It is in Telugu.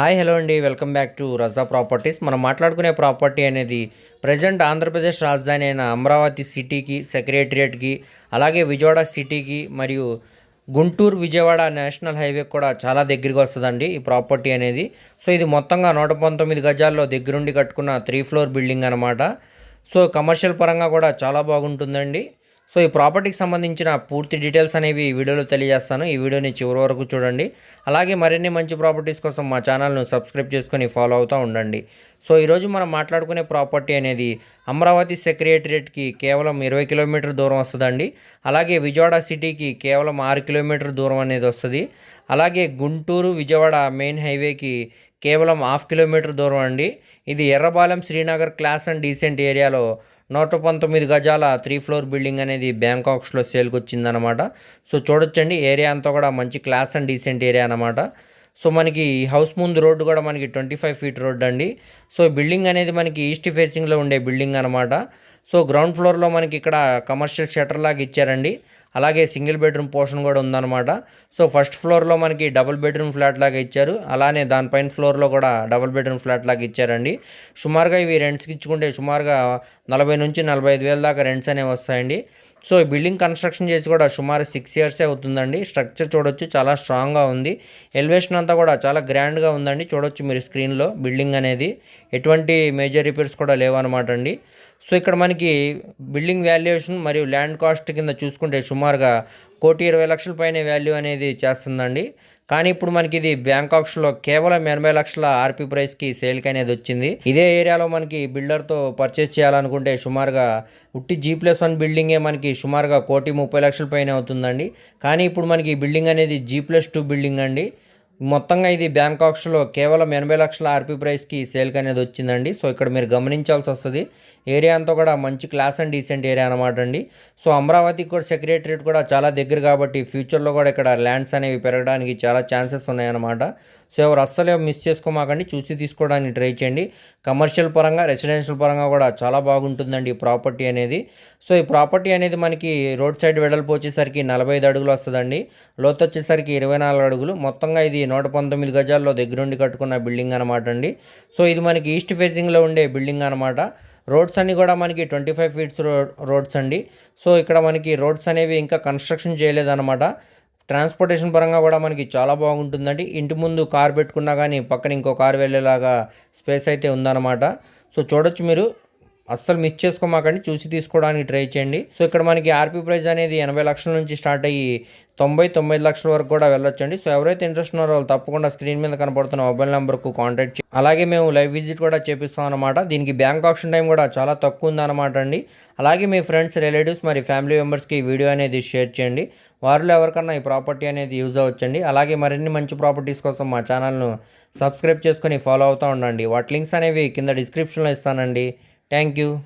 హాయ్ హలో అండి. Welcome back to Raza properties. మనం మాట్లాడుకునే ప్రాపర్టీ అనేది ప్రజెంట్ ఆంధ్రప్రదేశ్ రాజధాని అయిన అమరావతి సిటీకి సెక్రటరియట్కి అలాగే విజయవాడ సిటీకి మరియు గుంటూరు విజయవాడ నేషనల్ హైవే కూడా చాలా దగ్గరికి వస్తుందండి ఈ ప్రాపర్టీ అనేది. సో ఇది మొత్తంగా నూట పంతొమ్మిది గజాల్లో దగ్గరుండి కట్టుకున్న త్రీ ఫ్లోర్ బిల్డింగ్ అనమాట సో కమర్షియల్ పరంగా కూడా చాలా బాగుంటుందండి. సో ఈ ప్రాపర్టీకి సంబంధించిన పూర్తి డీటెయిల్స్ అనేవి ఈ వీడియోలో తెలియజేస్తాను. ఈ వీడియోని చివరి వరకు చూడండి. అలాగే మరిన్ని మంచి ప్రాపర్టీస్ కోసం మా ఛానల్ను సబ్స్క్రైబ్ చేసుకొని ఫాలో అవుతూ ఉండండి. సో ఈరోజు మనం మాట్లాడుకునే ప్రాపర్టీ అనేది అమరావతి సెక్రటరియట్కి కేవలం ఇరవై కిలోమీటర్ దూరం వస్తుందండి. అలాగే విజయవాడ సిటీకి కేవలం ఆరు కిలోమీటర్ దూరం అనేది వస్తుంది. అలాగే గుంటూరు విజయవాడ మెయిన్ హైవేకి కేవలం హాఫ్ కిలోమీటర్ దూరం అండి. ఇది Errabalem Srinagar class and decent ఏరియాలో నూట పంతొమ్మిది గజాల త్రీ ఫ్లోర్ బిల్డింగ్ అనేది బ్యాంకాక్స్లో సేల్కి వచ్చిందనమాట సో చూడొచ్చండి ఏరియా అంతా కూడా మంచి క్లాస్ అండ్ డీసెంట్ ఏరియా అనమాట సో మనకి హౌస్ ముందు రోడ్డు కూడా మనకి ట్వంటీ ఫైవ్ ఫీట్ రోడ్ అండి సో బిల్డింగ్ అనేది మనకి ఈస్ట్ ఫేసింగ్లో ఉండే బిల్డింగ్ అనమాట సో గ్రౌండ్ ఫ్లోర్లో మనకి ఇక్కడ కమర్షియల్ షటర్ లాగా ఇచ్చారండి. అలాగే సింగిల్ బెడ్రూమ్ పోర్షన్ కూడా ఉందన్నమాట. సో ఫస్ట్ ఫ్లోర్లో మనకి డబుల్ బెడ్రూమ్ ఫ్లాట్ లాగా ఇచ్చారు. అలానే దానిపైన ఫ్లోర్లో కూడా డబుల్ బెడ్రూమ్ ఫ్లాట్ లాగా ఇచ్చారండి. సుమారుగా ఇవి రెంట్స్కి ఇచ్చుకుంటే సుమారుగా నలభై నుంచి నలభై ఐదు వేల దాకా రెంట్స్ అనేవి వస్తాయండి. సో ఈ బిల్డింగ్ కన్స్ట్రక్షన్ చేసి కూడా సుమారు సిక్స్ ఇయర్సే అవుతుందండి. స్ట్రక్చర్ చూడొచ్చు చాలా స్ట్రాంగ్గా ఉంది. ఎలివేషన్ అంతా కూడా చాలా గ్రాండ్గా ఉందండి. చూడొచ్చు మీరు స్క్రీన్లో బిల్డింగ్ అనేది. ఎటువంటి మేజర్ రిపేర్స్ కూడా లేవన్నమాట అండి. సో ఇక్కడ మనకి బిల్డింగ్ వాల్యుయేషన్ మరియు ల్యాండ్ కాస్ట్ కింద చూసుకుంటే సుమారుగా కోటి ఇరవై లక్షల పైన వాల్యూ అనేది చేస్తుందండి. కానీ ఇప్పుడు మనకి ఇది బ్యాంకాక్స్లో కేవలం ఎనభై లక్షల ఆర్పీ ప్రైస్కి సేల్కి అనేది వచ్చింది. ఇదే ఏరియాలో మనకి బిల్డర్తో పర్చేస్ చేయాలనుకుంటే సుమారుగా ఉట్టి జీ ప్లస్ వన్ బిల్డింగే మనకి సుమారుగా కోటి ముప్పై లక్షల పైన అవుతుందండి. కానీ ఇప్పుడు మనకి బిల్డింగ్ అనేది జీ ప్లస్ టూ బిల్డింగ్ అండి. మొత్తంగా ఇది బ్యాంకాక్స్లో కేవలం ఎనభై లక్షల ఆర్పీ ప్రైస్కి సేల్కి అనేది వచ్చిందండి. సో ఇక్కడ మీరు గమనించాల్సి వస్తుంది. ఏరియా అంతా కూడా మంచి క్లాస్ అండ్ డీసెంట్ ఏరియా అనమాట అండి. సో అమరావతికి కూడా సెక్రటరేట్ కూడా చాలా దగ్గర కాబట్టి ఫ్యూచర్లో కూడా ఇక్కడ ల్యాండ్స్ అనేవి పెరగడానికి చాలా ఛాన్సెస్ ఉన్నాయన్నమాట. సో ఎవరు అస్సలే మిస్ చేసుకోమాకండి చూసి తీసుకోవడానికి ట్రై చేయండి. కమర్షియల్ పరంగా రెసిడెన్షియల్ పరంగా కూడా చాలా బాగుంటుందండి ఈ ప్రాపర్టీ అనేది. సో ఈ ప్రాపర్టీ అనేది మనకి రోడ్ సైడ్ వెడల్పు వచ్చేసరికి నలభై ఐదు అడుగులు వస్తుందండి. లోతు వచ్చేసరికి ఇరవై నాలుగు అడుగులు. మొత్తంగా ఇది నూట పంతొమ్మిది గజాల్లో దగ్గరుండి కట్టుకున్న బిల్డింగ్ అనమాట అండి. సో ఇది మనకి ఈస్ట్ ఫేసింగ్లో ఉండే బిల్డింగ్ అనమాట రోడ్స్ అన్నీ కూడా మనకి ట్వంటీ ఫైవ్ ఫీట్స్ రోడ్స్ అండి. సో ఇక్కడ మనకి రోడ్స్ అనేవి ఇంకా కన్స్ట్రక్షన్ చేయలేదన్నమాట. ట్రాన్స్పోర్టేషన్ పరంగా కూడా మనకి చాలా బాగుంటుందండి. ఇంటి ముందు కార్ పెట్టుకున్నా కానీ పక్కన ఇంకో కార్ వెళ్ళేలాగా స్పేస్ అయితే ఉందన్నమాట. సో చూడొచ్చు మీరు. అస్సలు మిస్ చేసుకోమాకండి చూసి తీసుకోవడానికి ట్రై చేయండి. సో ఇక్కడ మనకి ఆర్పీ ప్రైస్ అనేది ఎనభై లక్షల నుంచి స్టార్ట్ అయ్యి తొంభై తొంభై లక్షల వరకు కూడా వెళ్ళొచ్చండి. సో ఎవరైతే ఇంట్రెస్ట్ ఉన్నారో వాళ్ళు తప్పకుండా స్క్రీన్ మీద కనపడుతున్న మొబైల్ నెంబర్కు కాంటాక్ట్ చేయండి. అలాగే మేము లైవ్ విజిట్ కూడా చేపిస్తాం అనమాట దీనికి బ్యాంక్ ఆప్షన్ టైం కూడా చాలా తక్కువ ఉందన్నమాట అండి. అలాగే మీ ఫ్రెండ్స్ రిలేటివ్స్ మరి ఫ్యామిలీ మెంబర్స్కి వీడియో అనేది షేర్ చేయండి. వారిలో ఎవరికన్నా ఈ ప్రాపర్టీ అనేది యూజ్ అవ్వచ్చండి. అలాగే మరిన్ని మంచి ప్రాపర్టీస్ కోసం మా ఛానల్ను సబ్స్క్రైబ్ చేసుకొని ఫాలో అవుతూ ఉండండి. వాటి లింక్స్ అనేవి కింద డిస్క్రిప్షన్లో ఇస్తానండి. Thank you.